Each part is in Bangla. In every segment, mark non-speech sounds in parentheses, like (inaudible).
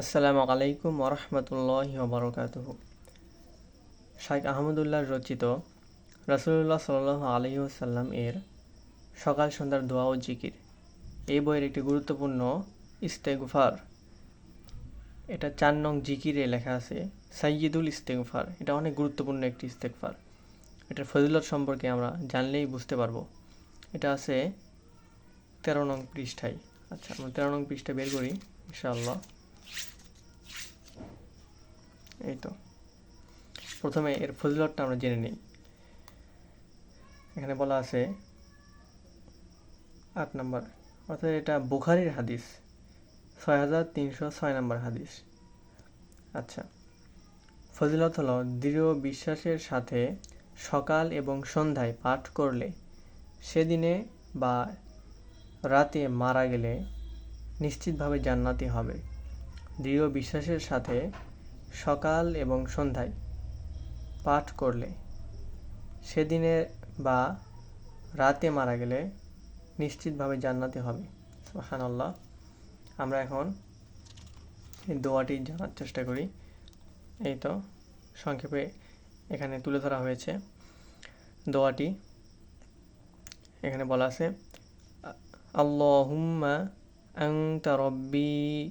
আসসালামু আলাইকুম ওরহমতুল্লাহ বরকাত শাইখ আহমদুল্লাহ রচিত রাসুলুল্লাহ সাল আলহি সাল্লাম এর সকাল সন্ধ্যার দোয়া ও জিকির। এই বইয়ের একটি গুরুত্বপূর্ণ ইস্তেগফার। এটা চার নং জিকিরে লেখা আছে সাইয়দুল ইস্তেগফার। এটা অনেক গুরুত্বপূর্ণ একটি ইস্তেগফার। এটার ফজিলত সম্পর্কে আমরা জানলেই বুঝতে পারব। এটা আছে তেরো নং পৃষ্ঠায়। আচ্ছা আমরা তেরো নং পৃষ্ঠা বের করি, ইনশাআল্লাহ। এই তো প্রথমে এর ফজিলতটা আমরা জেনে নিই। এখানে বলা আছে আট নম্বর। অর্থাৎ এটা বুখারির হাদিস। ছয় হাজার তিনশো ছয় নম্বর হাদিস। আচ্ছা। ফজিলত হলো দৃঢ় বিশ্বাসের সাথে সকাল এবং সন্ধ্যায় পাঠ করলে সেদিনে বা রাতে মারা গেলে নিশ্চিতভাবে জান্নাতি হবে। দৃঢ় বিশ্বাসের সাথে সকাল এবং সন্ধ্যায় পাঠ করলে সেদিনে বা রাতে মারা গেলে নিশ্চিতভাবে জান্নাতি হবে। আল্লাহ আমরা এখন এই দোয়াটি জানার চেষ্টা করি। এই তো, সংক্ষেপে এখানে তুলে ধরা হয়েছে দোয়াটি। এখানে বলা আছে আল্লাহুম্মা আংতা রব্বি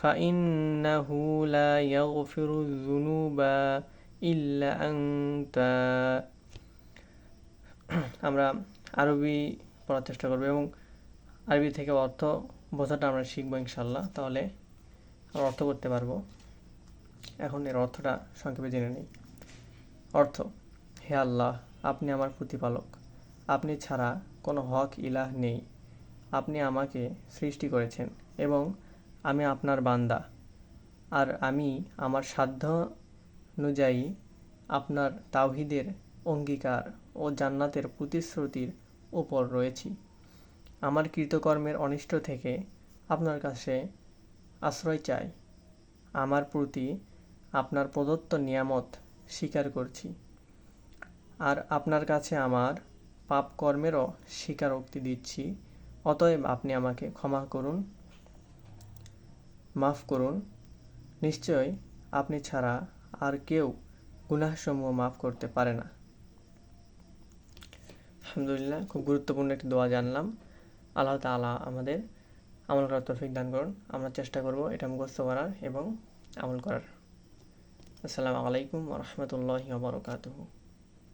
فإنه لا يغفر الذنوب إلا أنت (clears throat) আমরা আরবি পড়ার চেষ্টা করবো এবং আরবি থেকে অর্থ বোঝাটা আমরা শিখবো ইনশাল্লাহ তাহলে আমরা অর্থ করতে পারবো এখন এর অর্থটা সংক্ষেপে জেনে নিই অর্থ হে আল্লাহ আপনি আমার প্রতিপালক আপনি ছাড়া কোনো হক ইলাহ নেই আপনি আমাকে সৃষ্টি করেছেন এবং আমি আপনার বান্দা। আর আমি আমার সাধ্য অনুযায়ী আপনার তাওহিদের অঙ্গীকার ও জান্নাতের প্রতিশ্রুতির ওপর রয়েছি। আমার কৃতকর্মের অনিষ্ট থেকে আপনার কাছে আশ্রয় চাই। আমার প্রতি আপনার প্রদত্ত নিয়ামত স্বীকার করছি। আর আপনার কাছে আমার পাপ কর্মেরও স্বীকারোক্তি দিচ্ছি। অতএব আপনি আমাকে ক্ষমা করুন। মাফ করুন। নিশ্চয় আপনি ছাড়া আর কেউ গুনাহসমূহ মাফ করতে পারে না। আলহামদুলিল্লাহ, খুব গুরুত্বপূর্ণ একটি দোয়া জানলাম। আল্লাহ তালা আমাদের আমল করার তৌফিক দান করুন। আমরা চেষ্টা করব এটা মুখস্থ করার এবং আমল করার। আসসালামু আলাইকুম রহমতুল্লাহ বরকাতহ।